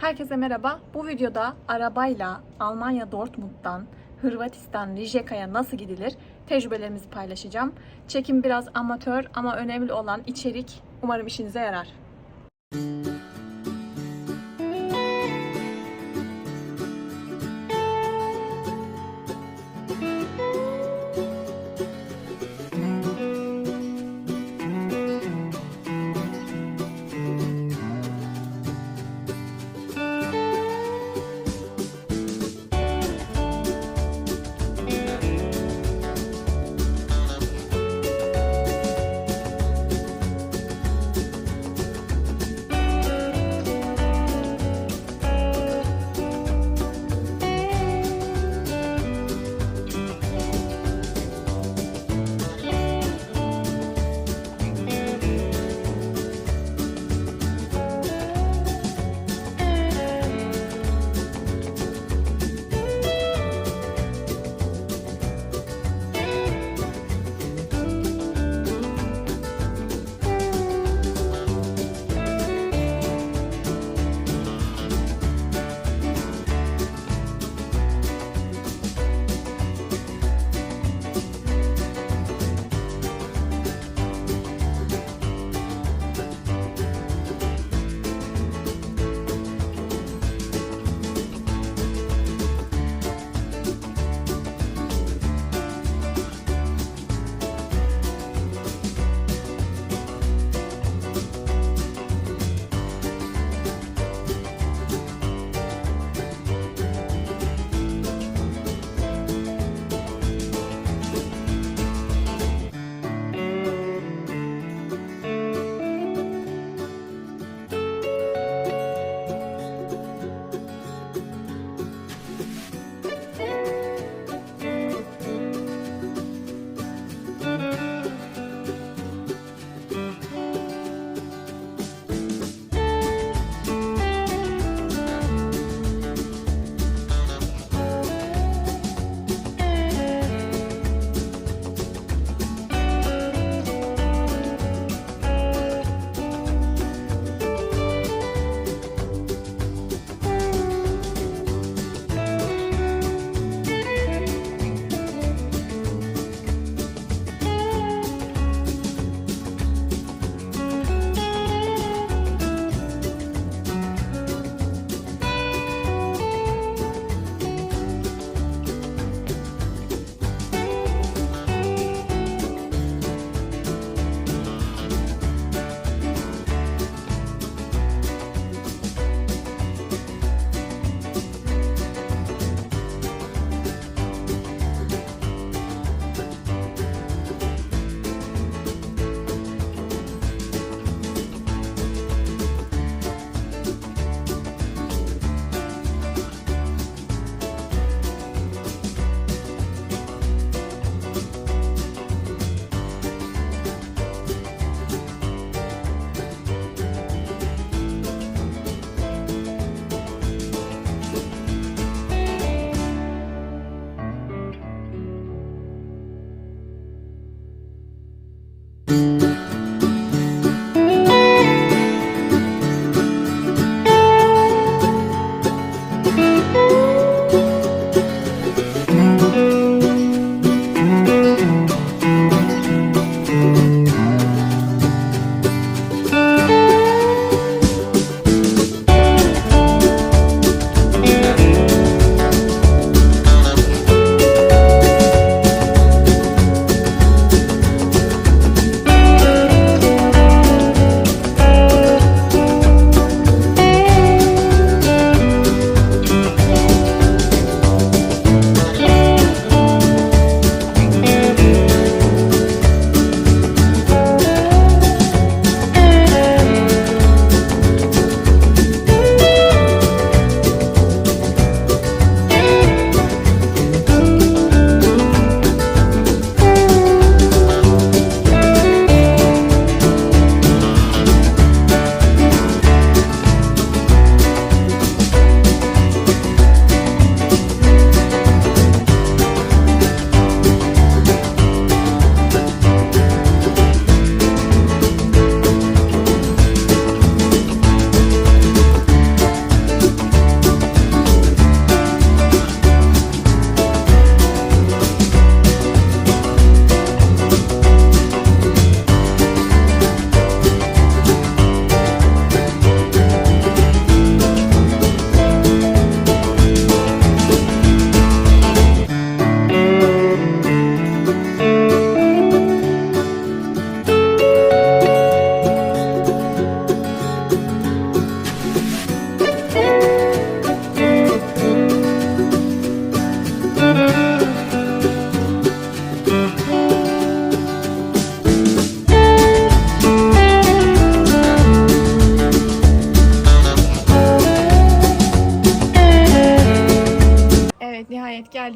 Herkese merhaba. Bu videoda arabayla Almanya Dortmund'dan Hırvatistan Rijeka'ya nasıl gidilir tecrübelerimizi paylaşacağım. Çekim biraz amatör ama önemli olan içerik umarım işinize yarar. Nihayet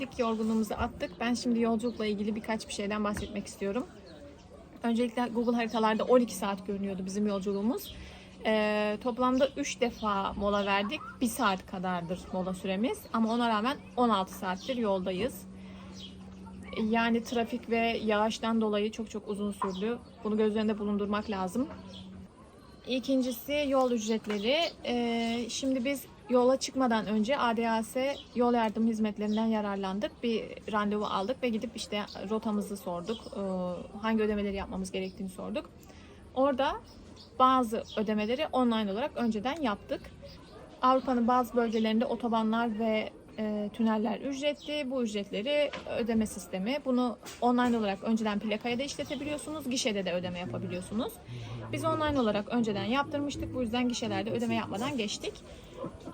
geldik, yorgunluğumuzu attık. Ben şimdi yolculukla ilgili birkaç bir şeyden bahsetmek istiyorum. Öncelikle Google haritalarda 12 saat görünüyordu bizim yolculuğumuz. Ee, toplamda 3 defa mola verdik. 1 saat kadardır mola süremiz. Ama ona rağmen 16 saattir yoldayız. Yani trafik ve yağıştan dolayı çok çok uzun sürdü. Bunu göz önünde bulundurmak lazım. İkincisi yol ücretleri. Ee, şimdi biz yola çıkmadan önce ADAS yol yardım hizmetlerinden yararlandık. Bir randevu aldık ve gidip işte rotamızı sorduk. Ee, hangi ödemeleri yapmamız gerektiğini sorduk. Orada bazı ödemeleri online olarak önceden yaptık. Avrupa'nın bazı bölgelerinde otobanlar ve e, tüneller ücretli. Bu ücretleri ödeme sistemi. Bunu online olarak önceden plakaya da işletebiliyorsunuz. Gişede de ödeme yapabiliyorsunuz. Biz online olarak önceden yaptırmıştık. Bu yüzden gişelerde ödeme yapmadan geçtik.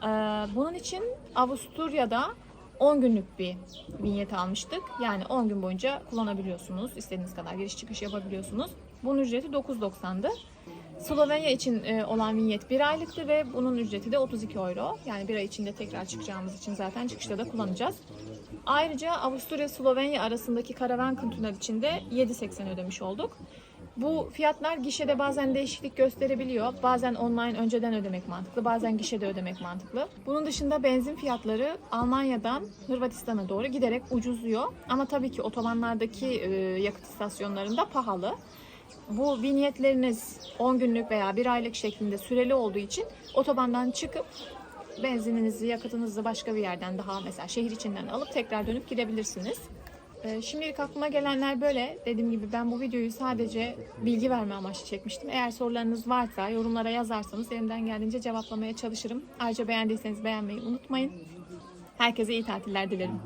Ee, bunun için Avusturya'da 10 günlük bir vinyet almıştık. Yani 10 gün boyunca kullanabiliyorsunuz. İstediğiniz kadar giriş çıkış yapabiliyorsunuz. Bunun ücreti 9.90'dı. Slovenya için e, olan vinyet 1 aylıktı ve bunun ücreti de 32 euro. Yani bir ay içinde tekrar çıkacağımız için zaten çıkışta da kullanacağız. Ayrıca Avusturya-Slovenya arasındaki karavan tünel için de 7.80 ödemiş olduk. Bu fiyatlar gişede bazen değişiklik gösterebiliyor. Bazen online önceden ödemek mantıklı, bazen gişede ödemek mantıklı. Bunun dışında benzin fiyatları Almanya'dan Hırvatistan'a doğru giderek ucuzluyor. Ama tabii ki otobanlardaki e, yakıt istasyonlarında pahalı. Bu vinyetleriniz 10 günlük veya 1 aylık şeklinde süreli olduğu için otobandan çıkıp benzininizi, yakıtınızı başka bir yerden daha mesela şehir içinden alıp tekrar dönüp gidebilirsiniz. Ee, Şimdilik aklıma gelenler böyle. Dediğim gibi ben bu videoyu sadece bilgi verme amaçlı çekmiştim. Eğer sorularınız varsa yorumlara yazarsanız elimden geldiğince cevaplamaya çalışırım. Ayrıca beğendiyseniz beğenmeyi unutmayın. Herkese iyi tatiller dilerim.